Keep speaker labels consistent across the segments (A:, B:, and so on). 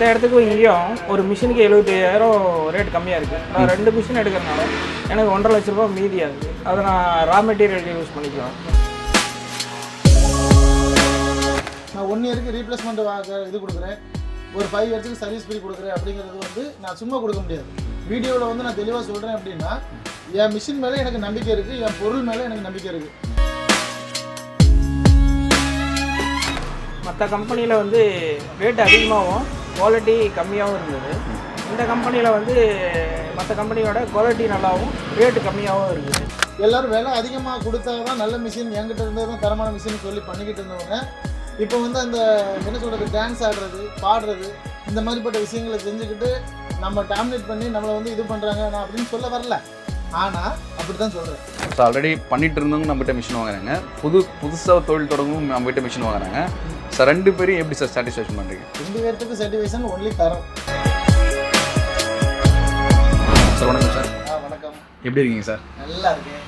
A: மற்ற இடத்துக்கும் இங்கேயும் ஒரு மிஷினுக்கு எழுபத்தையாயிரம் ரேட் கம்மியாக இருக்குது நான் ரெண்டு மிஷின் எடுக்கிறனால எனக்கு ஒன்றரை லட்ச ரூபா மீதி ஆகுது. அதை நான் ரா மெட்டீரியலுக்கு யூஸ் பண்ணிக்கலாம்.
B: நான் ஒன் இயருக்கு ரீப்ளேஸ்மெண்ட் இது கொடுக்குறேன். ஒரு ஃபைவ் இயர்ஸுக்கு சர்வீஸ் ஃப்ரீ கொடுக்குறேன் அப்படிங்கிறது வந்து நான் சும்மா கொடுக்க முடியாது. வீடியோவில் வந்து நான் தெளிவாக சொல்கிறேன் அப்படின்னா என் மிஷின் மேலே எனக்கு நம்பிக்கை இருக்குது என் பொருள் மேலே எனக்கு நம்பிக்கை இருக்குது
A: மற்ற கம்பெனியில் வந்து ரேட் அதிகமாகவும் குவாலிட்டி கம்மியாகவும் இருந்தது. இந்த கம்பெனியில் வந்து மற்ற கம்பெனியோட குவாலிட்டி நல்லாவும் ரேட்டு கம்மியாகவும் இருக்குது
B: எல்லோரும் விலை அதிகமாக கொடுத்தா தான் நல்ல மிஷின் என்கிட்ட இருந்தது தான் தரமான மிஷின் சொல்லி பண்ணிக்கிட்டு இருந்தவங்க. இப்போ வந்து அந்த என்ன சொல்கிறது டான்ஸ் ஆடுறது பாடுறது இந்த மாதிரிப்பட்ட விஷயங்களை செஞ்சுக்கிட்டு நம்ம டாமினேட் பண்ணி நம்மளை வந்து இது பண்ணுறாங்க நான் அப்படின்னு சொல்ல வரல. ஆனால் அப்படி தான் சொல்கிறேன்
C: ஸோ ஆல்ரெடி பண்ணிட்டு இருந்தவங்க நம்மகிட்ட மிஷின் வாங்குறாங்க. புது புதுசாக தொழில் தொடங்கவும் நம்மகிட்ட மிஷின் வாங்குறாங்க. சார் ரெண்டு பேரையும் எப்படி சார் சாட்டிஸ்ஃபேக்ஷன் பண்ணுறீங்க
B: ரெண்டு பேர்த்துக்கு சர்டிஃபிகேஷன் ஒன்லி தரம்.
C: சார் வணக்கம் சார்
B: வணக்கம்.
C: எப்படி இருக்கீங்க சார்
B: நல்லா இருக்கேன்.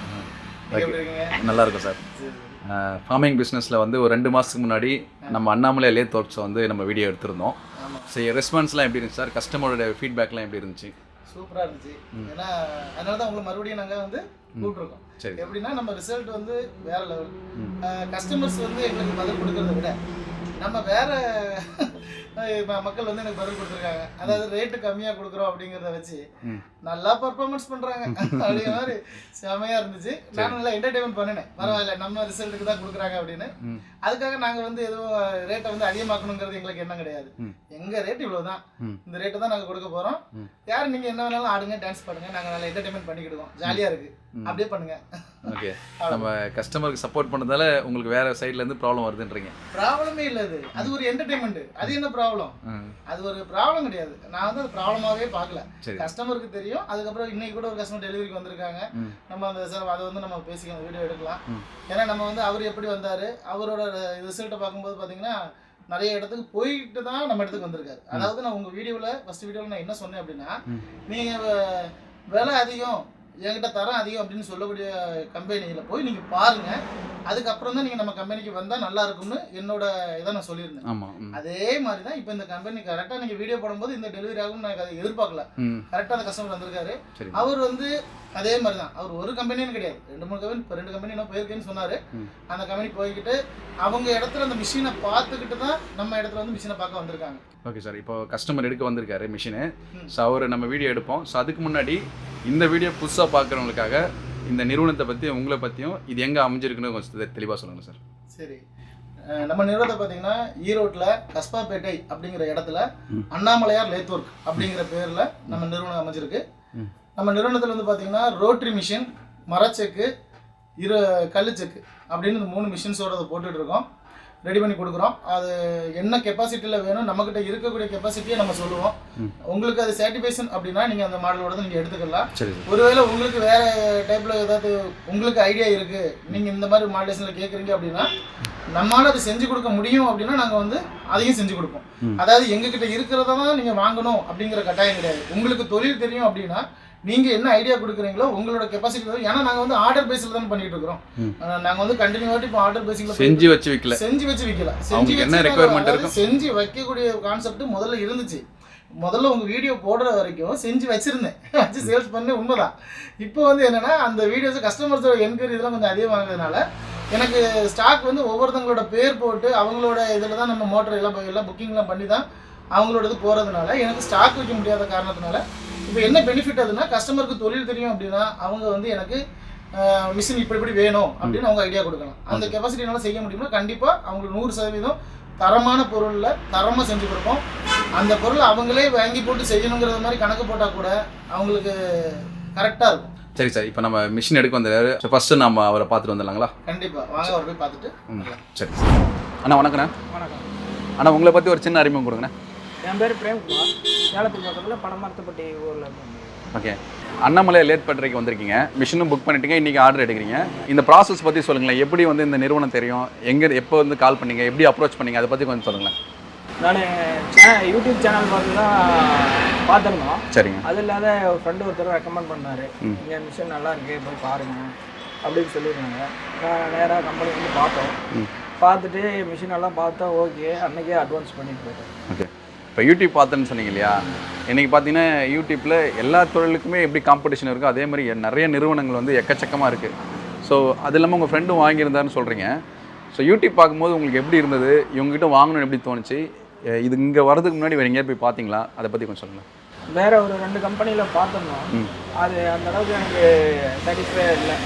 C: நல்லா இருக்கும் சார் ஃபார்மிங் பிஸ்னஸில் வந்து ஒரு ரெண்டு மாதத்துக்கு முன்னாடி நம்ம அண்ணாமலை லேத் ஒர்க்ஸை வந்து நம்ம வீடியோ எடுத்திருந்தோம். ஸோ ரெஸ்பான்ஸ்லாம் எப்படி இருந்துச்சு சார் கஸ்டமரோட ஃபீட்பேக்லாம் எப்படி இருந்துச்சு?
B: சூப்பராக இருந்துச்சு. ஏன்னா அதனால தான் உங்களை மறுபடியும் நாங்கள் வந்து கூப்பிட்ருக்கோம்
C: சரி
B: எப்படின்னா நம்ம ரிசல்ட் வந்து வேற லெவல் கஸ்டமர்ஸ் வந்து எங்களுக்கு பதில் கொடுக்கறத விட நம்ம வேற ம- மக்கள் வந்து எனக்கு பதில் கொடுத்துருக்காங்க. அதாவது ரேட்டு கம்மியாக கொடுக்குறோம் அப்படிங்கிறத வச்சு. நல்லா பர்ஃபார்மன்ஸ் பண்ணுறாங்க அப்படிங்கிற மாதிரி செமையாக இருந்துச்சு. நானும் நல்லா என்டர்டைன்மெண்ட் பண்ணினேன். பரவாயில்ல நம்ம ரிசல்ட்டுக்கு தான் கொடுக்குறாங்க அப்படின்னு. அதுக்காக நாங்கள் வந்து எதுவும் ரேட்டை வந்து அதிகமாக்கணுங்கிறது எங்களுக்கு எண்ணம் கிடையாது. எங்கள் ரேட் இவ்வளோ தான். இந்த ரேட்டு தான் நாங்கள் கொடுக்க போகிறோம். யார் நீங்கள் என்ன வேணாலும் ஆடுங்க டான்ஸ் பண்ணுங்க நாங்கள் நல்லா என்டர்டைன்மெண்ட் பண்ணிக்கிடுவோம். ஜாலியாக இருக்குது. அப்படியே பண்ணுங்க.
C: ஓகே. நம்ம கஸ்டமருக்கு சப்போர்ட் பண்ணதால உங்களுக்கு வேறு சைட்லேருந்து ப்ராப்ளம் வருதுன்றீங்க.
B: ப்ராப்ளமே இல்லை அது. அது ஒரு என்டர்டைன்மெண்ட் அது என்ன ப்ராப்ளம் அது ஒரு ப்ராப்ளம் கிடையாது. நான் வந்து அது ப்ராப்ளமாகவே பார்க்கல. கஸ்டமருக்கு தெரியும். அதுக்கப்புறம் இன்னைக்கு கூட ஒரு கஸ்டமர் டெலிவரிக்கு வந்திருக்காங்க. நம்ம அந்த சார் அதை வந்து நம்ம பேசிக்கலாம் வீடியோ எடுக்கலாம். ஏன்னா நம்ம வந்து அவர் எப்படி வந்தார் அவரோட ரிசல்ட்டை பார்க்கும்போது பார்த்தீங்கன்னா நிறைய இடத்துக்கு போயிட்டு தான் நம்ம இடத்துக்கு வந்திருக்காரு. அதாவது நான் உங்கள் வீடியோவில் ஃபஸ்ட் வீடியோவில் நான் என்ன சொன்னேன் அப்படின்னா. நீங்கள் விலை அதிகம் என்கிட்ட தரம் அதிகம் அப்படின்னு சொல்லக்கூடிய கம்பெனியில் போய் நீங்கள் பாருங்கள் அதுக்கப்புறம் தான் நீங்கள் நம்ம கம்பெனிக்கு வந்தால் நல்லா இருக்கும்னு என்னோட இதை நான் சொல்லியிருந்தேன்.
C: ஆமாம்
B: அதே மாதிரி தான் இப்போ இந்த கம்பெனி கரெக்டாக நீங்கள் வீடியோ போடும்போது இந்த டெலிவரி ஆகும் நான் அதை எதிர்பார்க்கல. கரெக்டாக அந்த கஸ்டமர் வந்திருக்காரு. அவர் வந்து அதே மாதிரி தான் அவர் ஒரு கம்பெனின்னு கிடையாது. ரெண்டு மூணு கம்பெனி இப்போ ரெண்டு கம்பெனி நான் போயிருக்கேன்னு சொன்னார். அந்த கம்பெனி போய்கிட்டு அவங்க இடத்துல அந்த மிஷினை பார்த்துக்கிட்டு தான் நம்ம இடத்துல வந்து மிஷினை பார்க்க வந்திருக்காங்க.
C: ஓகே சார் இப்போ கஸ்டமர் எடுக்க வந்திருக்காரு மிஷினு. ஸோ அவர் நம்ம வீடியோ எடுப்போம். ஸோ அதுக்கு முன்னாடி இந்த வீடியோ புதுசாக பார்க்குறவங்களுக்காக இந்த நிறுவனத்தை பற்றி உங்களை பற்றியும் இது எங்கே அமைஞ்சிருக்குன்னு கொஞ்சம் தெளிவாக சொல்லுங்கள் சார்
B: சரி நம்ம நிறுவனத்தை பார்த்தீங்கன்னா ஈரோட்டில் கஸ்பாப்பேட்டை அப்படிங்கிற இடத்துல. அண்ணாமலையார் லேத் ஒர்க் அப்படிங்கிற பேரில் நம்ம நிறுவனம் அமைஞ்சிருக்கு. நம்ம நிறுவனத்தில் வந்து பார்த்தீங்கன்னா ரோட்ரி மிஷின் மரச்செக்கு இரு கல்லுச்செக்கு அப்படின்னு இந்த மூணு மிஷின்ஸோட அதை இருக்கோம் ரெடி பண்ணி கொடுக்குறோம். அது என்ன கெப்பாசிட்டியில் வேணும் நம்மக்கிட்ட இருக்கக்கூடிய கெப்பாசிட்டியை நம்ம சொல்லுவோம். உங்களுக்கு அது சாட்டிஸ்ஃபேக்ஷன் அப்படின்னா நீங்கள் அந்த மாடலோட நீங்கள் எடுத்துக்கலாம். ஒருவேளை உங்களுக்கு வேற டைப்ல ஏதாவது உங்களுக்கு ஐடியா இருக்கு நீங்க இந்த மாதிரி மாடலேஷன்ல கேக்குறீங்க அப்படின்னா நம்மளால அதை செஞ்சு கொடுக்க முடியும் அப்படின்னா நாங்க வந்து அதையும் செஞ்சு கொடுப்போம். அதாவது எங்ககிட்ட இருக்கிறத தான் நீங்க வாங்கணும் அப்படிங்கிற கட்டாயம் கிடையாது. உங்களுக்கு தொழில் தெரியும் அப்படின்னா நீங்க என்ன ஐடியா கொடுக்குறீங்களோ உங்களோட கெப்பாசிட்டி ஏன்னா நாங்க வந்து ஆர்டர் பேஸ்ல தான் பண்ணிட்டு இருக்கிறோம்.
C: ம்.
B: அஹ் நாங்க வந்து கண்டினியூட்டி இப்போ ஆர்டர் பேசிக்கல
C: செஞ்சு வச்சு விற்கல
B: செஞ்சு வச்சு விற்கல செஞ்சு
C: என்ன
B: அதாவது
C: இருக்கும்?
B: செஞ்சு வைக்கக்கூடிய கான்செப்ட் முதல்ல இருந்துச்சு. முதல்ல உங்க வீடியோ போடுற வரைக்கும் செஞ்சு வச்சிருந்தேன். வச்சு சேல்ஸ் பண்ண உண்மைதான். இப்போ வந்து என்னன்னா அந்த வீடியோஸ் கஸ்டமர்ஸோட என்கொயரி இதெல்லாம் கொஞ்சம் அதிகமாகிறதுனால எனக்கு ஸ்டாக் வந்து ஒவ்வொருத்தங்களோட பேர் போட்டு அவங்களோட இதில் தான் நம்ம மோட்டர் எல்லாம் எல்லாம் புக்கிங்லாம் பண்ணி தான் அவங்களோட இது போகிறதுனால எனக்கு ஸ்டாக் வைக்க முடியாத காரணத்தினால இப்போ என்ன பெனிஃபிட் அதுன்னா கஸ்டமருக்கு தொழில் தெரியும் அப்படின்னா அவங்க வந்து எனக்கு மிஷின் இப்படி இப்படி வேணும் அப்படின்னு அவங்க ஐடியா கொடுக்கலாம். அந்த கெப்பாசிட்டினால செய்ய முடியும்னா கண்டிப்பாக அவங்களுக்கு நூறு சதவீதம் தரமான பொருளில் தரமாக செஞ்சு கொடுப்போம். அந்த பொருள் அவங்களே வாங்கி போட்டு செய்யணுங்கிறது மாதிரி கணக்கு போட்டால் கூட அவங்களுக்கு கரெக்டாக இருக்கும்.
C: சரி சார். இப்போ நம்ம மிஷின் எடுக்க வந்தாரு ஃபர்ஸ்ட் நம்ம அவரை பார்த்துட்டு வந்துடலாங்களா?
B: கண்டிப்பாக வாங்க அவர் போய் பார்த்துட்டு
C: சரி. அண்ணா வணக்கண்ணா.
A: வணக்கம்.
C: அண்ணா உங்களை பற்றி ஒரு சின்ன அறிமுகம் கொடுங்கண்ணா.
A: என் பேர் பிரேம்குமார் சேலத்துக்கு பக்கத்தில் பனமரத்துப்பட்டி ஊரில் இருக்கேன்
C: ஓகே. அண்ணாமலை லேட் பண்ணுறதுக்கு வந்திருக்கீங்க. மிஷினும் புக் பண்ணிட்டீங்க. இன்றைக்கி ஆர்டர் எடுக்கிறீங்க. இந்த ப்ராசஸ் பற்றி சொல்லுங்களேன். எப்படி வந்து இந்த நிறுவனம் தெரியும்? எங்கே எப்போ வந்து கால் பண்ணீங்க? எப்படி அப்ரோச் பண்ணீங்க? அதை பற்றி கொஞ்சம் சொல்லுங்களேன்.
A: நான் சே யூடியூப் சேனல் பார்த்து தான் பார்த்துருந்தோம்.
C: சரிங்க.
A: அது இல்லாத ஒரு ஃப்ரெண்டு ஒருத்தர் ரெக்கமெண்ட் பண்ணார். இங்கே மிஷின் நல்லா இருக்கு போய் பாருங்க. அப்படின்னு சொல்லியிருந்தாங்க. நான் நேராக கம்பெனி வந்து பார்த்தோம். பார்த்துட்டு மிஷின் எல்லாம் பார்த்தா ஓகே அன்னைக்கே அட்வான்ஸ் பண்ணிட்டு போயிட்டேன்.
C: ஓகே. இப்போ யூடியூப் பார்த்தேன்னு சொன்னீங்க இல்லையா? இன்றைக்கி பார்த்தீங்கன்னா யூடியூப்பில் எல்லா தொழிலுக்குமே எப்படி காம்படிஷன் இருக்கோ அதே மாதிரி நிறைய நிறுவனங்கள் வந்து எக்கச்சக்கமாக இருக்குது ஸோ அது இல்லாமல் உங்கள் ஃப்ரெண்டும் வாங்கியிருந்தாருன்னு சொல்கிறீங்க ஸோ யூடியூப் பார்க்கும்போது உங்களுக்கு எப்படி இருந்தது? இவங்ககிட்ட வாங்கணும்னு எப்படி தோணுச்சு? இது இங்கே வரதுக்கு முன்னாடி வேறு எங்கேயாவது போய் பார்த்தீங்களா? அதை பற்றி கொஞ்சம் சொல்லுங்கள்
A: வேற ஒரு ரெண்டு கம்பெனியில் பார்த்துருந்தோம்
C: ம்.
A: அது அந்த அளவுக்கு எனக்கு சாட்டிஸ்ஃபை இல்லை.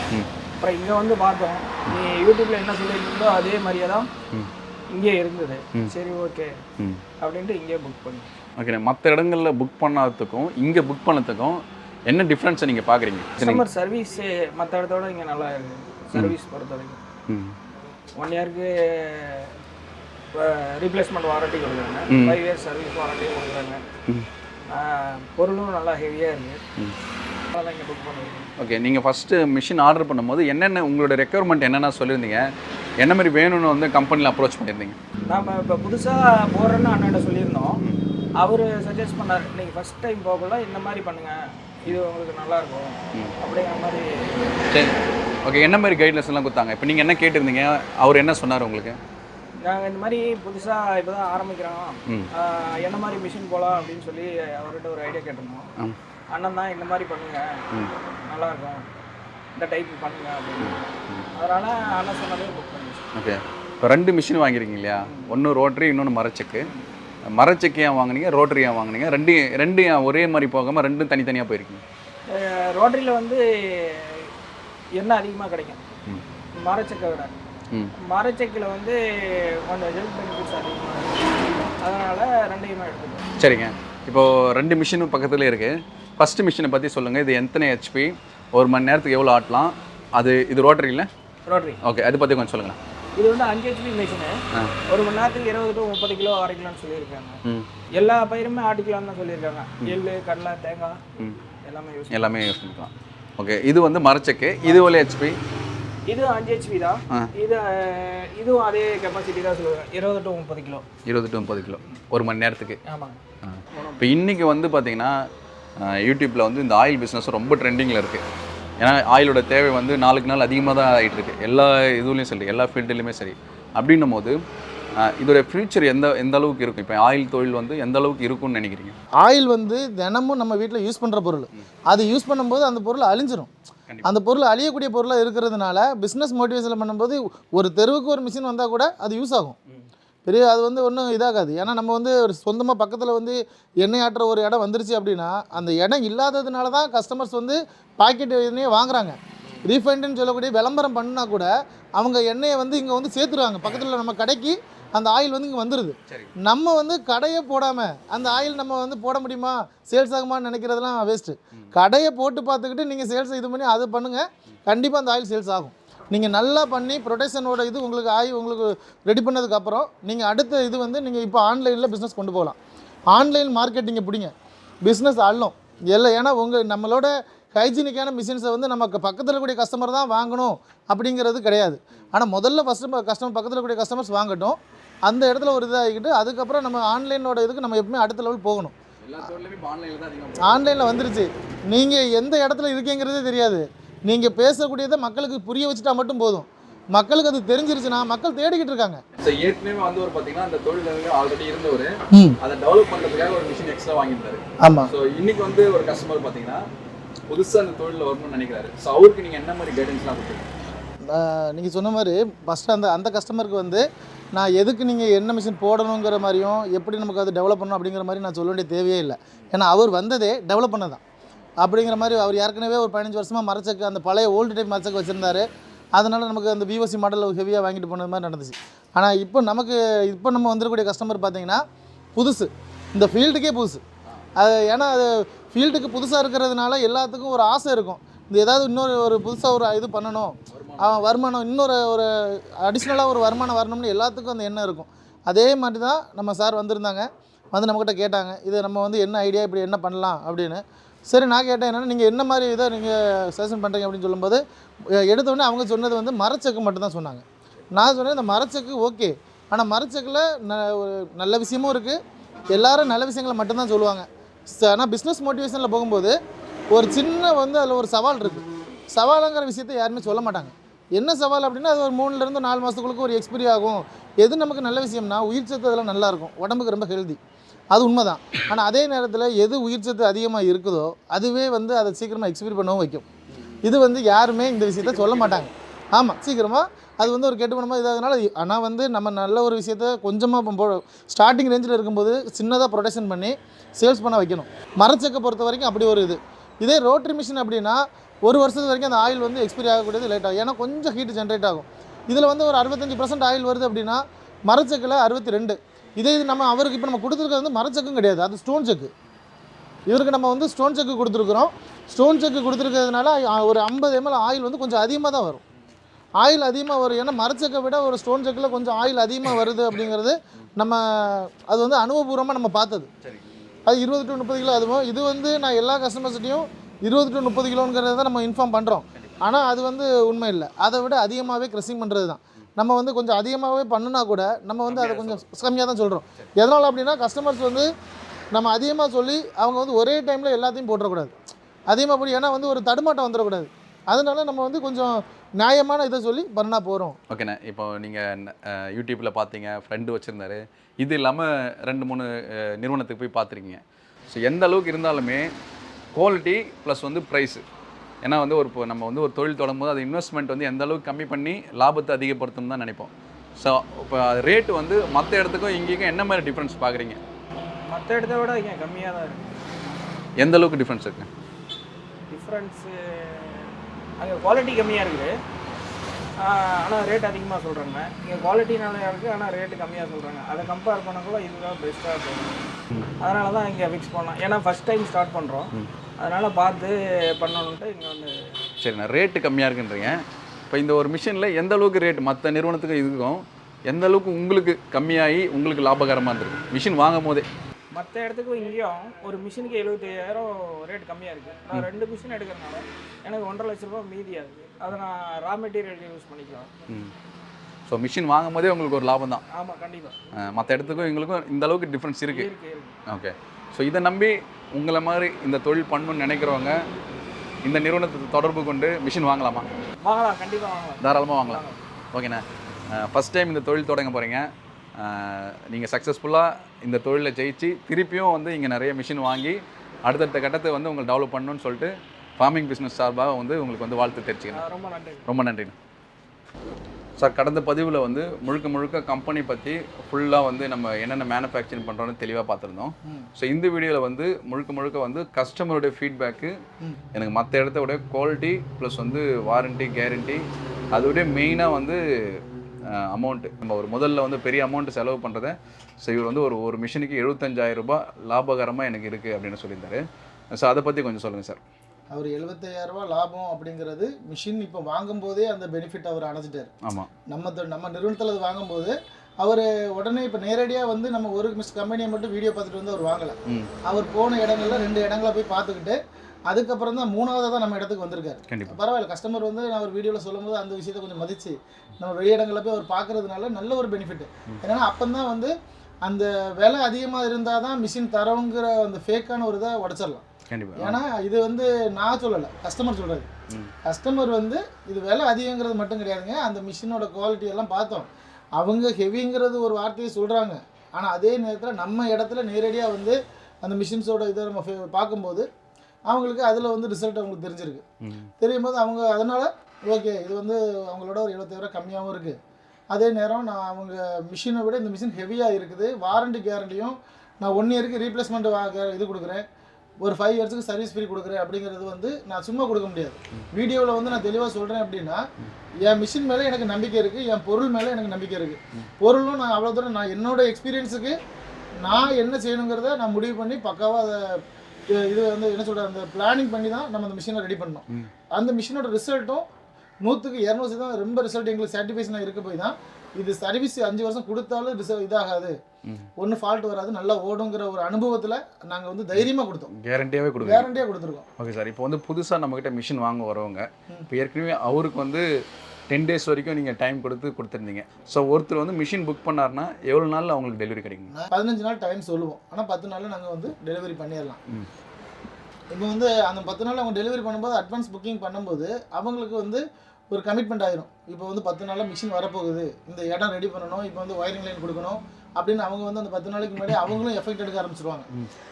A: அப்புறம் இங்கே வந்து பார்த்தோம். நீ யூடியூப்ல என்ன சொல்லியிருந்தோ அதே மாதிரியே தான்
C: ம்.
A: இங்கே இருந்தது. சரி ஓகே. அப்படின்ட்டு இங்கே புக் பண்ணி.
C: ஓகே மற்ற இடங்களில் புக் பண்ணாததுக்கும் இங்கே புக் பண்ணதுக்கும் என்ன டிஃப்ரென்ஸை நீங்கள் பார்க்குறீங்க
A: கஸ்டமர் சர்வீஸ் மற்ற இடத்தோட இங்கே நல்லா இருக்கு. சர்வீஸ் பொறுத்த வரைக்கும் ஒன் இயருக்கு ரீப்ளேஸ்மெண்ட் வாரண்டி கொடுக்குறாங்க. ஃபைவ் இயர்ஸ் சர்வீஸ் வாரண்டி கொடுக்குறாங்க. பொருளும் நல்லா ஹெவியாக இருக்குது
C: ஓகே நீங்கள் ஃபஸ்ட்டு மிஷின் ஆர்டர் பண்ணும்போது என்னென்ன உங்களோட ரெக்குயர்மெண்ட் என்னென்ன சொல்லியிருந்தீங்க? என்ன மாதிரி வேணும்னு வந்து கம்பெனியில் அப்ரோச் பண்ணியிருந்தீங்க?
A: நாம் இப்போ புதுசாக போடுறேன்னு அண்ணன்ட்ட சொல்லியிருந்தோம். அவர் சஜஸ்ட் பண்ணார் நீங்கள் ஃபஸ்ட் டைம் போகக்குள்ள இந்த மாதிரி பண்ணுங்க. இது உங்களுக்கு நல்லா இருக்கும்.
C: ம்.
A: அப்படிங்கிற மாதிரி.
C: சரி. ஓகே என்ன மாதிரி கைட்லைன்ஸ் எல்லாம் கொடுத்தாங்க? இப்போ நீங்கள் என்ன கேட்டிருந்தீங்க? அவர் என்ன சொன்னார் உங்களுக்கு?
A: நாங்கள் இந்த மாதிரி புதுசாக இப்போ தான் ஆரம்பிக்கிறோம் என்ன மாதிரி மிஷின் போகலாம் அப்படின்னு சொல்லி அவர்கிட்ட ஒரு ஐடியா கேட்டிருந்தோம். அண்ணன் தான் இந்த மாதிரி பண்ணுங்க.
C: ம்.
A: நல்லா இருக்கும். இந்த டைப் பண்ணுங்க. அப்படின்னு. அதனால அண்ணன் சொன்னதே புக் பண்ணி
C: ஓகே. இப்போ ரெண்டு மிஷின் வாங்கியிருக்கீங்க இல்லையா? ஒன்று ரோட்டரி இன்னொன்று மரச்செக்கு. மரச்செக்கு ஏன் வாங்குனீங்க? ரோட்டரி ஏன் வாங்குனீங்க? ரெண்டு ரெண்டு ஏன் ஒரே மாதிரி போகாமல் ரெண்டும் தனித்தனியாக போயிருக்கீங்க?
A: ரோட்டரியில் வந்து எண்ணெய் அதிகமாக கிடைக்கும்.
C: ம்.
A: மரச்சக்கை விட.
C: ம்.
A: மரச்செக்கில் வந்து கொஞ்சம் ஹெல்த் பெனிஃபிட்ஸ் அதிகமாக அதனால் ரெண்டையுமே எடுத்துக்கோம்
C: சரிங்க. இப்போது ரெண்டு மிஷினும் பக்கத்துலேயே இருக்குது ஃபஸ்ட்டு மிஷினை பற்றி சொல்லுங்கள் இது எத்தனை ஹெச்பி ஒரு மணி நேரத்துக்கு எவ்வளோ ஆட்டலாம்? அது இது ரோட்டரி இல்லை?
A: ரோட்டரி
C: ஓகே அதை பற்றி கொஞ்சம் சொல்லுங்களேன்
A: இது வந்து அஞ்சு ஹெச்பி மிஷினு ஒரு மணி நேரத்துக்கு இருபது டு முப்பது கிலோ அரைக்கலாம்னு சொல்லியிருக்காங்க. எல்லா பயிருமே ஆட்டிக்கலாம்னு தான் சொல்லியிருக்காங்க. எள்ளு கடலை தேங்காய் எல்லாமே யூஸ்
C: எல்லாமே யூஸ் பண்ணிக்கலாம். ஓகே இது வந்து மரச்செக்கு. இது எவ்வளோ ஹெச்பி
A: இது அஞ்சு ஹெச்பி தான். இது இதுவும் அதே கெப்பாசிட்டி தான் சொல்லுவேன் இருபது டு முப்பது கிலோ.
C: இருபது டு முப்பது கிலோ. ஒரு மணி நேரத்துக்கு.
A: ஆமாங்க.
C: இப்போ இன்றைக்கி வந்து பார்த்தீங்கன்னா யூடியூப்பில் வந்து இந்த ஆயில் பிஸ்னஸ் ரொம்ப ட்ரெண்டிங்கில் இருக்குது ஏன்னா ஆயிலோட தேவை வந்து நாளுக்கு நாள் அதிகமாக தான் ஆகிட்டு இருக்கு. எல்லா இதுலேயும் சரி எல்லா ஃபீல்டுலையுமே சரி. அப்படின்னும் போது இதோட ஃப்யூச்சர் எந்த எந்த அளவுக்கு இருக்கும்? இப்போ ஆயில் தொழில் வந்து எந்த அளவுக்கு இருக்கும்னு நினைக்கிறீங்க?
B: ஆயில் வந்து தினமும் நம்ம வீட்டில் யூஸ் பண்ணுற பொருள். அது யூஸ் பண்ணும்போது அந்த பொருள் அழிஞ்சிரும். அந்த பொருள் அழியக்கூடிய பொருளாக இருக்கிறதுனால பிஸ்னஸ் மோட்டிவேஷனில் பண்ணும்போது ஒரு தெருவுக்கு ஒரு மிஷின் வந்தால் கூட அது யூஸ் ஆகும். பெரிய அது வந்து ஒன்றும் இதாகாது. ஏன்னா நம்ம வந்து ஒரு சொந்தமாக பக்கத்தில் வந்து எண்ணெய் ஆட்டுற ஒரு இடம் வந்துருச்சு அப்படின்னா அந்த இடம் இல்லாததுனால தான் கஸ்டமர்ஸ் வந்து பாக்கெட் எண்ணெயை வாங்குறாங்க. ரீஃபைண்டுன்னு சொல்லக்கூடிய விளம்பரம் பண்ணா கூட அவங்க எண்ணெயை வந்து இங்கே வந்து சேர்த்துருவாங்க. பக்கத்தில் நம்ம கடைக்கு அந்த ஆயில் வந்து இங்கே வந்துடுது நம்ம வந்து கடையை போடாமல் அந்த ஆயில் நம்ம வந்து போட முடியுமா? சேல்ஸ் ஆகுமான்னு நினைக்கிறதெல்லாம் வேஸ்ட்டு கடையை போட்டு பார்த்துக்கிட்டு நீங்கள் சேல்ஸ் இது பண்ணி அது பண்ணுங்கள் கண்டிப்பாக அந்த ஆயில் சேல்ஸ் ஆகும். நீங்கள் நல்லா பண்ணி ப்ரொடெக்ஷனோட இது உங்களுக்கு ஆகி உங்களுக்கு ரெடி பண்ணதுக்கப்புறம் நீங்கள் அடுத்த இது வந்து நீங்கள் இப்போ ஆன்லைனில் பிஸ்னஸ் கொண்டு போகலாம். ஆன்லைன் மார்க்கெட்டிங்கை பிடிங்க. பிஸ்னஸ் அள்ளும் எல்லாம் ஏன்னா உங்கள் நம்மளோட ஹைஜீனிக்கான மிஷின்ஸை வந்து நமக்கு பக்கத்தில் கூடிய கஸ்டமர் தான் வாங்கணும் அப்படிங்கிறது கிடையாது. ஆனால் முதல்ல ஃபஸ்ட்டு கஸ்டமர் பக்கத்தில் கூடிய கஸ்டமர்ஸ் வாங்கட்டும். அந்த இடத்துல ஒரு இதாகிக்கிட்டு அதுக்கப்புறம் நம்ம ஆன்லைனோட இதுக்கு நம்ம எப்பவுமே அடுத்த லெவல் போகணும்.
C: ஆன்லைனில்
B: வந்துருச்சு. நீங்கள் எந்த இடத்துல இருக்கீங்கிறதே தெரியாது. நீங்கள் பேசக்கூடியதை மக்களுக்கு புரிய வச்சுட்டா மட்டும் போதும். மக்களுக்கு அது தெரிஞ்சிருச்சுன்னா மக்கள் தேடிக்கிட்டு இருக்காங்க.
C: ஏற்கனவே வந்து ஒரு பார்த்தீங்கன்னா அந்த தொழில் ஆல்ரெடி இருந்தவர். அதை டெவலப் பண்ணுறதுக்காக ஒரு மிஷின் எக்ஸ்ட்ரா வாங்கியிருந்தாரு.
B: ஆமாம்
C: ஸோ இன்னைக்கு வந்து ஒரு கஸ்டமர் பார்த்தீங்கன்னா புதுசாக அந்த தொழிலில் வரணும்னு நினைக்கிறாரு. ஸோ அவருக்கு நீங்கள் என்ன மாதிரி கைடன்ஸ்லாம் கொடுத்துருக்கீங்க
B: நீங்கள் சொன்ன மாதிரி ஃபஸ்ட்டு அந்த அந்த கஸ்டமருக்கு வந்து நான் எதுக்கு நீங்கள் என்ன மிஷின் போடணுங்கிற மாதிரியும் எப்படி நமக்கு அது டெவலப் பண்ணணும் அப்படிங்கிற மாதிரி நான் சொல்ல வேண்டிய தேவையே இல்லை. ஏன்னா அவர் வந்ததே டெவலப் பண்ண தான் அப்படிங்கிற மாதிரி அவர் ஏற்கனவே ஒரு பதினஞ்சு வருஷமாக மரச்சக்கு அந்த பழைய ஓல்டு டைப் மரச்சக்கு வச்சுருந்தாரு. அதனால் நமக்கு அந்த விஓசி மாடல் ஹெவியாக வாங்கிட்டு போனது மாதிரி நடந்துச்சு. ஆனால் இப்போ நமக்கு இப்போ நம்ம வந்துருக்கக்கூடிய கஸ்டமர் பார்த்தீங்கன்னா புதுசு. இந்த ஃபீல்டுக்கே புதுசு. அது ஏன்னா அது ஃபீல்டுக்கு புதுசாக இருக்கிறதுனால எல்லாத்துக்கும் ஒரு ஆசை இருக்கும். இந்த ஏதாவது இன்னொரு ஒரு புதுசாக ஒரு இது பண்ணணும். அவன் வருமானம் இன்னொரு ஒரு அடிஷ்னலாக ஒரு வருமானம் வரணும்னு எல்லாத்துக்கும் அந்த எண்ணம் இருக்கும். அதே மாதிரி தான் நம்ம சார் வந்திருந்தாங்க. வந்து நம்மக்கிட்ட கேட்டாங்க இது நம்ம வந்து என்ன ஐடியா இப்படி என்ன பண்ணலாம்? அப்படின்னு. சரி நான் கேட்டேன் என்னென்னா நீங்கள் என்ன மாதிரி இதை நீங்கள் சஜஷன் பண்ணுறீங்க அப்படின்னு சொல்லும்போது எடுத்தோடனே அவங்க சொன்னது வந்து மரச்செக்கு மட்டும்தான் சொன்னாங்க. நான் சொன்னேன் இந்த மரச்செக்கு ஓகே. ஆனால் மரச்செக்கில் ந ஒரு நல்ல விஷயமும் இருக்குது எல்லாரும் நல்ல விஷயங்களை மட்டும்தான் சொல்லுவாங்க. ஆனால் பிஸ்னஸ் மோட்டிவேஷனில் போகும்போது ஒரு சின்ன வந்து அதில் ஒரு சவால் இருக்குது சவாலுங்கிற விஷயத்தை யாருமே சொல்ல மாட்டாங்க. என்ன சவால் அப்படின்னா அது ஒரு மூணுலேருந்து நாலு மாதத்துக்குள்ளுக்கு ஒரு எக்ஸ்பிரி ஆகும். எது நமக்கு நல்ல விஷயம்னா உயிர் சத்து அதெல்லாம் நல்லாயிருக்கும் உடம்புக்கு ரொம்ப ஹெல்தி அது உண்மைதான். ஆனால் அதே நேரத்தில் எது உயிர் சத்து அதிகமாக இருக்குதோ அதுவே வந்து அதை சீக்கிரமாக எக்ஸ்பிரி பண்ணவும் வைக்கும். இது வந்து யாருமே இந்த விஷயத்த சொல்ல மாட்டாங்க. ஆமாம் சீக்கிரமாக அது வந்து ஒரு கெட்டு பணமாக இதாகனால ஆனால் வந்து நம்ம நல்ல ஒரு விஷயத்த கொஞ்சமாக போ ஸ்டார்டிங் ரேஞ்சில் இருக்கும்போது சின்னதாக ப்ரொடக்ஷன் பண்ணி சேல்ஸ் பண்ண வைக்கணும். மரச்சக்கை பொறுத்த வரைக்கும் அப்படி ஒரு இது. இதே ரோட்டரி மிஷின் அப்படின்னா ஒரு வருஷத்து வரைக்கும் அந்த ஆயில் வந்து எக்ஸ்பீரி ஆகக்கூடியது லேட் ஆகும். ஏன்னா கொஞ்சம் ஹீட் ஜென்ரேட் ஆகும். இதில் வந்து ஒரு அறுபத்தஞ்சு பர்சன்ட் ஆயில் வருது அப்படின்னா மரச்சக்கில் அறுபத்தி ரெண்டு. இதே இது நம்ம அவருக்கு இப்போ நம்ம கொடுத்துருக்கிறது வந்து மரச்செக்கும் கிடையாது. அது ஸ்டோன் செக்கு இவருக்கு நம்ம வந்து ஸ்டோன் செக்கு கொடுத்துருக்குறோம். ஸ்டோன் செக்கு கொடுத்துருக்கிறதுனால ஒரு ஐம்பது எம்எல் ஆயில் வந்து கொஞ்சம் அதிகமாக தான் வரும். ஆயில் அதிகமாக வரும். ஏன்னா மரச்சக்கை விட ஒரு ஸ்டோன் செக்கில் கொஞ்சம் ஆயில் அதிகமாக வருது அப்படிங்கிறது நம்ம அது வந்து அனுபவபூர்வமாக நம்ம பார்த்தது. அது இருபது டு முப்பது கிலோ அதுவும். இது வந்து நான் எல்லா கஸ்டமர்ஸ்கிட்டையும் இருபது டு முப்பது கிலோங்கிறத நம்ம இன்ஃபார்ம் பண்ணுறோம் ஆனால் அது வந்து உண்மை இல்லை. அதை விட அதிகமாகவே க்ரெஸ்ஸிங் பண்ணுறது தான் நம்ம வந்து கொஞ்சம் அதிகமாகவே பண்ணுனா கூட நம்ம வந்து அதை கொஞ்சம் கம்மியாக தான் சொல்கிறோம் எதனால் அப்படின்னா கஸ்டமர்ஸ் வந்து நம்ம அதிகமாக சொல்லி அவங்க வந்து ஒரே டைமில் எல்லாத்தையும் போட்டுறக்கூடாது. அதிகமாக போய் ஏன்னா வந்து ஒரு தடுமாட்டம் வந்துடக்கூடாது அதனால நம்ம வந்து கொஞ்சம் நியாயமான இதை சொல்லி பண்ணா போகிறோம்
C: ஓகேண்ணே இப்போ நீங்கள் யூடியூப்பில் பார்த்தீங்க ஃப்ரெண்டு வச்சுருந்தாரு. இது இல்லாமல் ரெண்டு மூணு நிறுவனத்துக்கு போய் பார்த்துருக்கீங்க. ஸோ எந்த அளவுக்கு இருந்தாலுமே குவாலிட்டி ப்ளஸ் வந்து ப்ரைஸு ஏன்னா வந்து ஒரு இப்போ நம்ம வந்து ஒரு தொழில் தொடங்கும் போது அது இன்வெஸ்ட்மெண்ட் வந்து எந்த அளவுக்கு கம்மி பண்ணி லாபத்தை அதிகப்படுத்தணும் தான் நினைப்போம். ஸோ இப்போ ரேட்டு வந்து மற்ற இடத்துக்கும் இங்கேயும் என்ன மாதிரி டிஃப்ரென்ஸ் பார்க்குறீங்க?
A: மற்ற இடத்த விட இங்கே கம்மியாக தான் இருக்குது
C: எந்த அளவுக்கு டிஃப்ரென்ஸ் இருக்குது
A: டிஃப்ரென்ஸு அங்கே குவாலிட்டி கம்மியாக இருக்குது. ஆனால் ரேட் அதிகமாக சொல்கிறாங்க இங்கே குவாலிட்டி நல்லா இருக்குது ஆனால் ரேட்டு கம்மியாக சொல்கிறாங்க அதை கம்பேர் பண்ணக்குள்ள இதுதான் பெஸ்ட்டாக இருக்கும் அதனால தான் இங்கே ஃபிக்ஸ் பண்ணோம். ஏன்னா ஃபஸ்ட் டைம் ஸ்டார்ட் பண்ணுறோம் அதனால் பார்த்து பண்ணணுன்ட்டு இங்கே வந்து
C: சரிண்ணா ரேட்டு கம்மியாக இருக்குன்றீங்க. இப்போ இந்த ஒரு மிஷினில் எந்த அளவுக்கு ரேட் மற்ற நிறுவனத்துக்கு இதுக்கும் எந்த அளவுக்கு உங்களுக்கு கம்மியாகி உங்களுக்கு லாபகரமாக இருந்திருக்கு? மிஷின் வாங்கும் போதே
A: மற்ற இடத்துக்கும் இங்கேயும் ஒரு மிஷினுக்கு எழுபத்தையாயிரம் ரேட் கம்மியாக இருக்குது நான் ரெண்டு மிஷின் எடுக்கிறனால எனக்கு ஒன்றரை லட்ச ரூபா மீதியாக இருக்குது அதை நான் ரா மெட்டீரியல் யூஸ் பண்ணிக்கலாம்.
C: ஸோ மிஷின் வாங்கும் போதே உங்களுக்கு ஒரு லாபம் தான்
A: ஆமாம் கண்டிப்பாக
C: மற்ற இடத்துக்கும் எங்களுக்கும் இந்த அளவுக்கு டிஃப்ரென்ஸ் இருக்குது ஓகே ஸோ இதை நம்பி உங்களை மாதிரி இந்த தொழில் பண்ணணும்னு நினைக்கிறவங்க இந்த நிறுவனத்தை தொடர்பு கொண்டு மிஷின் வாங்கலாமா?
A: வாங்கலாம் கண்டிப்பாக வாங்கலாம்.
C: தாராளமாக வாங்கலாம். ஓகேண்ணா ஃபஸ்ட் டைம் இந்த தொழில் தொடங்க போகிறீங்க நீங்கள் சக்ஸஸ்ஃபுல்லாக இந்த தொழிலை ஜெயிச்சு திருப்பியும் வந்து இங்கே நிறைய மிஷின் வாங்கி அடுத்தடுத்த கட்டத்தை வந்து உங்களுக்கு டெவலப் பண்ணணும்னு சொல்லிட்டு ஃபார்மிங் பிஸ்னஸ் சார்பாக வந்து உங்களுக்கு வந்து வாழ்த்து தெரிஞ்சுக்கிறேன்
A: ஆ, ரொம்ப நன்றி
C: ரொம்ப நன்றிண்ணா. சார் கடந்த பதிவில் வந்து முழுக்க முழுக்க கம்பெனி பற்றி ஃபுல்லாக வந்து நம்ம என்னென்ன மேனுஃபேக்சரிங் பண்ணுறோன்னு தெளிவாக பார்த்துருந்தோம். ஸோ இந்த வீடியோவில் வந்து முழுக்க முழுக்க வந்து கஸ்டமருடைய ஃபீட்பேக்கு எனக்கு மற்ற இடத்த விட குவாலிட்டி ப்ளஸ் வந்து வாரண்டி கேரண்டி அதோட மெயினாக வந்து அமௌண்ட்டு நம்ம ஒரு முதல்ல வந்து பெரிய அமௌண்ட் செலவு பண்ணுறத ஸோ இவர் வந்து ஒரு ஒரு மிஷினுக்கு 75000 ரூபாய் லாபகரமாக எனக்கு இருக்குது அப்படின்னு சொல்லியிருந்தாரு. ஸோ அதை பற்றி கொஞ்சம் சொல்லுங்கள் சார்.
B: அவர் 75000 ரூபாய் லாபம் அப்படிங்கிறது மிஷின் இப்போ வாங்கும்போதே அந்த பெனிஃபிட் அவர் அணைச்சிட்டார்
C: ஆமாம்
B: நம்ம நம்ம நிறுவனத்தில் அது வாங்கும்போது அவர் உடனே இப்போ நேரடியாக வந்து நம்ம ஒரு மிஸ் கம்பெனியை மட்டும் வீடியோ பார்த்துட்டு வந்து அவர் வாங்கலை. அவர் போன இடங்கள்ல ரெண்டு இடங்கள போய் பார்த்துக்கிட்டு அதுக்கப்புறம் தான் மூணாவதாக தான் நம்ம இடத்துக்கு வந்திருக்காரு.
C: கண்டிப்பாக
B: பரவாயில்ல கஸ்டமர் வந்து நான் ஒரு வீடியோவில் சொல்லும்போது அந்த விஷயத்தை கொஞ்சம் மதிச்சு நம்ம வெளியிடங்களில் போய் அவர் பார்க்கறதுனால நல்ல ஒரு பெனிஃபிட் ஏன்னா அப்போ தான் வந்து அந்த விலை அதிகமாக இருந்தால் தான் மிஷின் தரோங்கிற அந்த ஃபேக்கான ஒரு இதை உடச்சிடலாம்.
C: கண்டிப்பாக
B: ஏன்னா இது வந்து நான் சொல்லலை. கஸ்டமர் சொல்கிறது. கஸ்டமர் வந்து இது விலை அதிகங்கிறது மட்டும் கிடையாதுங்க. அந்த மிஷினோட குவாலிட்டி எல்லாம் பார்த்தோம். அவங்க ஹெவிங்கிறது ஒரு வார்த்தையை சொல்கிறாங்க ஆனால் அதே நேரத்தில் நம்ம இடத்துல நேரடியாக வந்து அந்த மிஷின்ஸோட இதை நம்ம பார்க்கும்போது அவங்களுக்கு அதில் வந்து ரிசல்ட் அவங்களுக்கு தெரிஞ்சிருக்கு. தெரியும் போது அவங்க அதனால் ஓகே இது வந்து அவங்களோட ஒரு எழுபத்தாயிரம் கம்மியாகவும் இருக்குது அதே நேரம் நான் அவங்க மிஷினை விட இந்த மிஷின் ஹெவியாக இருக்குது. வாரண்டி கேரண்டியும் நான் ஒன் இயருக்கு ரீப்ளேஸ்மெண்ட் இது கொடுக்குறேன். ஒரு ஃபைவ் இயர்ஸுக்கு சர்வீஸ் ஃப்ரீ கொடுக்குறேன் அப்படிங்கிறது வந்து நான் சும்மா கொடுக்க முடியாது. வீடியோவில் வந்து நான் தெளிவாக சொல்கிறேன் அப்படின்னா என் மிஷின் மேலே எனக்கு நம்பிக்கை இருக்குது என் பொருள் மேலே எனக்கு நம்பிக்கை இருக்குது பொருளும் நான் அவ்வளோ தூரம் நான் என்னோட எக்ஸ்பீரியன்ஸுக்கு நான் என்ன செய்யணுங்கிறத நான் முடிவு பண்ணி பக்காவாக அதை இது- வந்து என்ன சொல்கிறது அந்த பிளானிங் பண்ணி தான் நம்ம அந்த மிஷினை ரெடி பண்ணோம். அந்த மிஷினோட ரிசல்ட்டும் நூற்றுக்கு இரநூறு தான் ரொம்ப ரிசல்ட் எங்களுக்கு சாட்டிஸ்ஃபேக்ஷனாக இருக்க போய் தான் இது சர்வீஸ் அஞ்சு வருஷம் கொடுத்தாலும் ரிசல்ட் இதாகாது. ஒன்றும் ஃபால்ட் வராது. நல்லா ஓடுங்கிற ஒரு அனுபவத்தில் நாங்கள் வந்து தைரியமாக கொடுத்தோம்.
C: கேரண்டியாகவே கொடுங்க
B: கேரண்டியாக கொடுத்துருக்கோம்.
C: ஓகே சார் இப்போ வந்து புதுசாக நம்மக்கிட்ட மிஷின் வாங்க வரவங்க. இப்போ ஏற்கனவே அவருக்கு வந்து டென் டேஸ் வரைக்கும் நீங்கள் டைம் கொடுத்து கொடுத்துருந்தீங்க. ஸோ ஒருத்தர் வந்து மிஷின் புக் பண்ணாருன்னா எவ்வளோ நாளில் அவங்களுக்கு டெலிவரி கிடைக்கும்
B: பதினஞ்சு நாள் டைம் சொல்லுவோம். ஆனால் பத்து நாளில் நாங்கள் வந்து டெலிவரி பண்ணிடலாம். இப்போ வந்து அந்த பத்து நாள் அவங்க டெலிவரி பண்ணும்போது அட்வான்ஸ் புக்கிங் பண்ணும்போது அவங்களுக்கு வந்து ஒரு கமிட்மெண்ட் ஆயிரும். இப்போ வந்து பத்து நாளில் மிஷின் வரப்போகுது. இந்த இடம் ரெடி பண்ணணும். இப்போ வந்து ஒயரிங் லைன் கொடுக்கணும். அப்படின்னு அவங்க வந்து அந்த பத்து நாளைக்கு முன்னாடி அவங்களும் எஃபெக்ட் எடுக்க ஆரம்பிச்சிருவாங்க.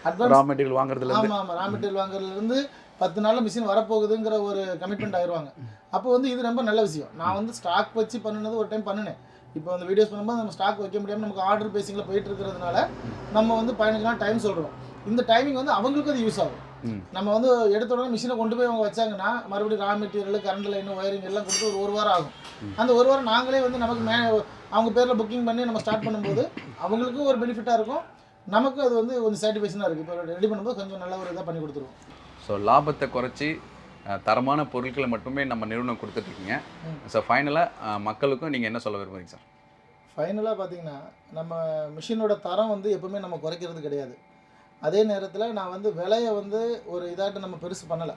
B: அட்வான்ஸ்
C: ரா மெட்டீரியல் வாங்குறதுல இருந்து.
B: ஆமாம் ஆமாம் ரா மெட்டீரியல் வாங்குறதுலேருந்து பத்து நாளில் மிஷின் வரப்போகுதுங்கிற ஒரு கமிட்மெண்ட் ஆயிடுவாங்க அப்போ வந்து இது ரொம்ப நல்ல விஷயம். நான் வந்து ஸ்டாக் வச்சு பண்ணினது ஒரு டைம் பண்ணினேன். இப்போ அந்த வீடியோஸ் பண்ணும்போது நம்ம ஸ்டாக் வைக்க முடியாமல் நமக்கு ஆர்டர் பேசிங்கில் போயிட்டு இருக்கிறதுனால நம்ம வந்து பதினஞ்சு நாள் டைம் சொல்கிறோம் இந்த டைமிங் வந்து அவங்களுக்கு அது யூஸ் ஆகும். நம்ம வந்து எடுத்த உடனே மிஷினை கொண்டு போய் அவங்க வச்சாங்கன்னா மறுபடியும் raw material current line wiring எல்லாம் கொடுத்து ஒரு ஒரு வாரம் ஆகும். அந்த ஒரு வாரம் நாங்களே வந்து நமக்கு மே அவங்க பேரில் புக்கிங் பண்ணி நம்ம ஸ்டார்ட் பண்ணும்போது அவங்களுக்கும் ஒரு பெனிஃபிட்டாக இருக்கும். நமக்கும் அது வந்து கொஞ்சம் சாட்டிஸ்ஃபேக்ஷனாக இருக்குது இப்போ ரெடி பண்ணும்போது கொஞ்சம் நல்ல ஒரு இதாக பண்ணி கொடுத்துருவோம்.
C: ஸோ லாபத்தை குறைச்சி தரமான பொருட்களை மட்டுமே நம்ம நிறுவனம் கொடுத்துட்ருக்கீங்க. ஸோ ஃபைனலாக மக்களுக்கும் நீங்கள் என்ன சொல்ல விரும்புறீங்க சார்
B: ஃபைனலாக பார்த்தீங்கன்னா நம்ம மிஷினோட தரம் வந்து எப்பவுமே நம்ம குறைக்கிறது கிடையாது. அதே நேரத்தில் நான் வந்து விலையை வந்து ஒரு இதாட்டு நம்ம பெருசு பண்ணலை.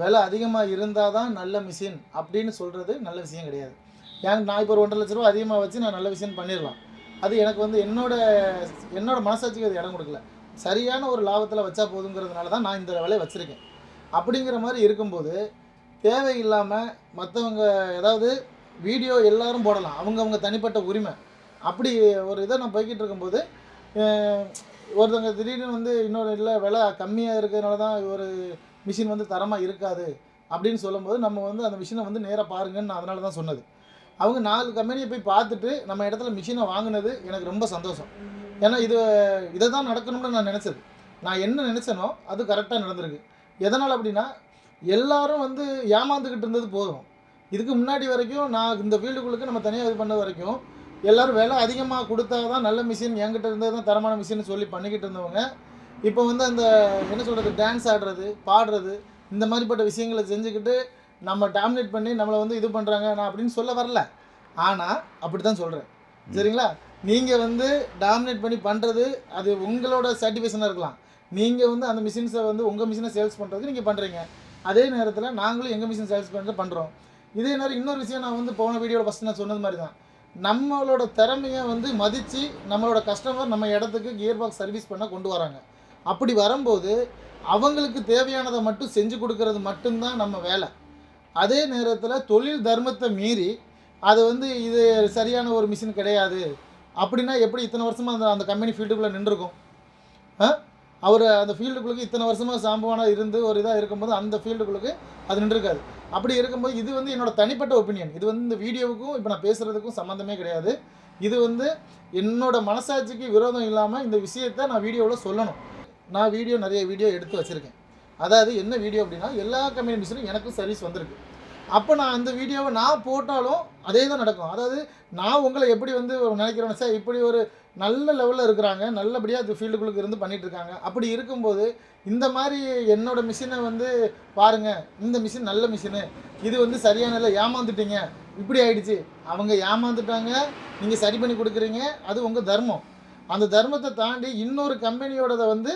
B: விலை அதிகமாக இருந்தால் தான் நல்ல மிஷின் அப்படின்னு சொல்கிறது நல்ல விஷயம் கிடையாது. ஏன் நான் இப்போ ஒரு ஒன்றரை லட்ச ரூபா அதிகமாக வச்சு நான் நல்ல விஷயம் பண்ணிடலாம். அது எனக்கு வந்து என்னோட என்னோட மனசாட்சிக்கு அது இடம் கொடுக்கல. சரியான ஒரு லாபத்தில் வச்சா போதுங்கிறதுனால தான் நான் இந்த விலையை வச்சுருக்கேன். அப்படிங்கிற மாதிரி இருக்கும்போது தேவையில்லாமல் மற்றவங்க ஏதாவது வீடியோ எல்லாரும் போடலாம். அவங்கவுங்க தனிப்பட்ட உரிமை. அப்படி ஒரு இதை நான் போய்கிட்டு இருக்கும்போது ஒருத்தவங்க திடீர்னு வந்து இன்னொரு இல்லை விலை கம்மியாக இருக்கிறதுனால தான் ஒரு மிஷின் வந்து தரமாக இருக்காது அப்படின்னு சொல்லும்போது நம்ம வந்து அந்த மிஷினை வந்து நேராக பாருங்கன்னு நான் அதனால தான் சொன்னது. அவங்க நாலு கம்பெனியை போய் பார்த்துட்டு நம்ம இடத்துல மிஷினை வாங்கினது எனக்கு ரொம்ப சந்தோஷம். ஏன்னா இது இதை தான் நடக்கணும்னு நான் நினச்சது. நான் என்ன நினச்சேனோ அது கரெக்டாக நடந்திருக்கு. எதனால் அப்படின்னா எல்லாரும் வந்து ஏமாந்துக்கிட்டு இருந்தது போதும். இதுக்கு முன்னாடி வரைக்கும் நான் இந்த ஃபீல்டுக்குள்ளுக்கு நம்ம தனியாக இது பண்ண வரைக்கும் எல்லாரும் விலை அதிகமாக கொடுத்தா தான் நல்ல மிஷின் என்கிட்ட இருந்தது தான் தரமான மிஷின் சொல்லி பண்ணிக்கிட்டு இருந்தவங்க. இப்போ வந்து அந்த என்ன சொல்கிறது டான்ஸ் ஆடுறது பாடுறது இந்த மாதிரிப்பட்ட விஷயங்களை செஞ்சுக்கிட்டு நம்ம டாமினேட் பண்ணி நம்மளை வந்து இது பண்ணுறாங்க நான் அப்படின்னு சொல்ல வரல. ஆனால் அப்படி தான் சொல்கிறேன் சரிங்களா? நீங்கள் வந்து டாமினேட் பண்ணி பண்ணுறது அது உங்களோட சாட்டிஸ்ஃபேக்ஷனாக இருக்கலாம். நீங்கள் வந்து அந்த மிஷின்ஸை வந்து உங்கள் மிஷினை சேல்ஸ் பண்ணுறதுக்கு நீங்கள் பண்ணுறீங்க அதே நேரத்தில் நாங்களும் எங்கள் மிஷின் சேல்ஸ் பண்ணுறது பண்ணுறோம் இதே நேரம் இன்னொரு விஷயம் நான் வந்து போன வீடியோவில் ஃபஸ்ட் நான் சொன்னது மாதிரி தான் நம்மளோட திறமையை வந்து மதித்து நம்மளோட கஸ்டமர் நம்ம இடத்துக்கு கியர் பாக்ஸ் சர்வீஸ் பண்ண கொண்டு வராங்க. அப்படி வரும்போது அவங்களுக்கு தேவையானதை மட்டும் செஞ்சு கொடுக்கறது மட்டும்தான் நம்ம வேலை. அதே நேரத்தில் தொழில் தர்மத்தை மீறி அது வந்து இது சரியான ஒரு மிஷின் கிடையாது. அப்படின்னா எப்படி இத்தனை வருஷமாக அந்த அந்த கம்பெனி ஃபீல்டுக்குள்ளே நின்றுருக்கும்? ஆ? அவர் அந்த ஃபீல்டுக்குள்ளுக்கு இத்தனை வருஷமாக சாம்பவானாக இருந்து ஒரு இதாக இருக்கும்போது அந்த ஃபீல்டுக்குள்ளுக்கு அது நின்றுருக்காது அப்படி இருக்கும்போது இது வந்து என்னோட தனிப்பட்ட ஒப்பீனியன் இது வந்து இந்த வீடியோவுக்கும் இப்போ நான் பேசுகிறதுக்கும் சம்மந்தமே கிடையாது. இது வந்து என்னோடய மனசாட்சிக்கு விரோதம் இல்லாமல் இந்த விஷயத்தை நான் வீடியோவில் சொல்லணும். நான் வீடியோ நிறைய வீடியோ எடுத்து வச்சுருக்கேன். அதாவது என்ன வீடியோ அப்படின்னா எல்லா கம்பெனி மிஷினும் எனக்கும் சர்வீஸ் வந்திருக்கு. அப்போ நான் அந்த வீடியோவை நான் போட்டாலும் அதே தான் நடக்கும். அதாவது நான் உங்களை எப்படி வந்து நினைக்கிறேன்னு சார் இப்படி ஒரு நல்ல லெவலில் இருக்கிறாங்க. நல்லபடியாக அது ஃபீல்டுக்குள்ளுக்கு இருந்து பண்ணிட்டு இருக்காங்க. அப்படி இருக்கும்போது இந்த மாதிரி என்னோட மிஷினை வந்து பாருங்கள் இந்த மிஷின் நல்ல மிஷினு இது வந்து சரியான இல்லை ஏமாந்துட்டீங்க. இப்படி ஆயிடுச்சு. அவங்க ஏமாந்துட்டாங்க. நீங்கள் சரி பண்ணி கொடுக்குறீங்க. அது உங்கள் தர்மம். அந்த தர்மத்தை தாண்டி இன்னொரு கம்பெனியோடதை வந்து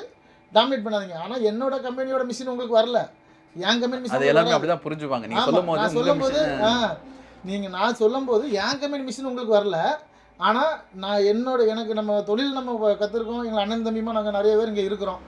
B: டாமினேட் பண்ணாதீங்க. ஆனால் என்னோட கம்பெனியோட மிஷின் உங்களுக்கு வரல. என் கம்பெனி
C: அது
B: மிஷின்
C: எல்லாருமே அப்படி தான் புரிஞ்சுப்பாங்க. நீங்கள்
B: சொல்லும்போது நான் சொல்லும்போது என் கம்பெனி மிஷின் உங்களுக்கு வரல. ஆனால் நான் என்னோட எனக்கு நம்ம தொழில் நம்ம கற்றுருக்கோம் எங்கள் அண்ணன் தம்பிமா நாங்கள் நிறைய பேர் இங்கே இருக்கிறோம்.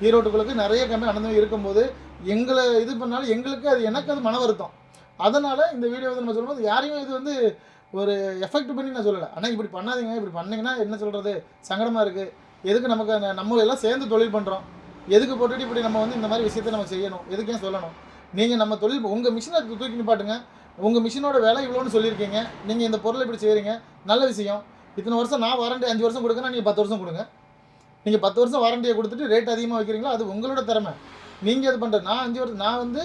B: ஈரோட்டுக்குள்ளுக்கு நிறைய கம்மி அண்ணன் தம்பி இருக்கும்போது எங்களை இது பண்ணாலும் எங்களுக்கு அது எனக்கு அது மன வருத்தம். அதனால் இந்த வீடியோ வந்து நம்ம சொல்லும்போது யாரையும் இது வந்து ஒரு எஃபெக்ட் பண்ணி நான் சொல்லலை. ஆனால் இப்படி பண்ணாதீங்க. இப்படி பண்ணிங்கன்னா என்ன சொல்கிறது சங்கடமாக இருக்குது எதுக்கு நமக்கு அந்த- நம்ம எல்லாம் சேர்ந்து தொழில் பண்ணுறோம் எதுக்கு போட்டுட்டு இப்படி நம்ம வந்து இந்த மாதிரி விஷயத்தை நம்ம செய்யணும்? எதுக்கே சொல்லணும்? நீங்கள் நம்ம தொழில் உங்கள் மிஷினை தூக்கி நிப்பாட்டுங்க. உங்கள் மிஷினோட விலை இவ்வளோன்னு சொல்லியிருக்கீங்க. நீங்கள் இந்த பொருளை இப்படி செய்கிறீங்க நல்ல விஷயம். இத்தனை வருஷம் நான் வாரண்டி அஞ்சு வருஷம் கொடுக்குறேன் நீங்கள் பத்து வருஷம் கொடுங்க. நீங்கள் பத்து வருஷம் வாரண்டியை கொடுத்துட்டு ரேட் அதிகமாக வைக்கிறீங்களோ அது உங்களோட திறமை. நீங்கள் இது பண்ணுறது நான் அஞ்சு வருஷம் நான் வந்து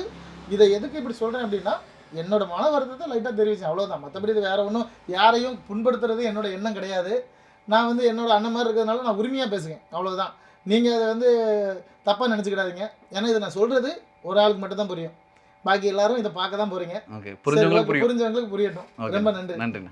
B: இதை எதுக்கு இப்படி சொல்கிறேன் அப்படின்னா என்னோட மன வருத்தத்தை லைட்டாக தெரிவிச்சேன். அவ்வளோதான் மற்றபடி இது வேறு ஒன்றும் யாரையும் புண்படுத்துறது என்னோட எண்ணம் கிடையாது. நான் வந்து என்னோட அண்ணன் மாதிரி இருக்கிறதுனால நான் உரிமையாக பேசுகிறேன் அவ்வளோதான் நீங்கள் அதை வந்து தப்பாக நினச்சிக்கிடாதீங்க. ஏன்னா இதை நான் சொல்கிறது ஒரு ஆளுக்கு மட்டும்தான் புரியும். பாக்கி எல்லாரும் இதை பார்க்க தான் போகிறீங்க
C: ஓகே. புரிஞ்சவங்களுக்கு
B: புரியட்டும். ரொம்ப நன்றி.
C: நன்றிண்ணா.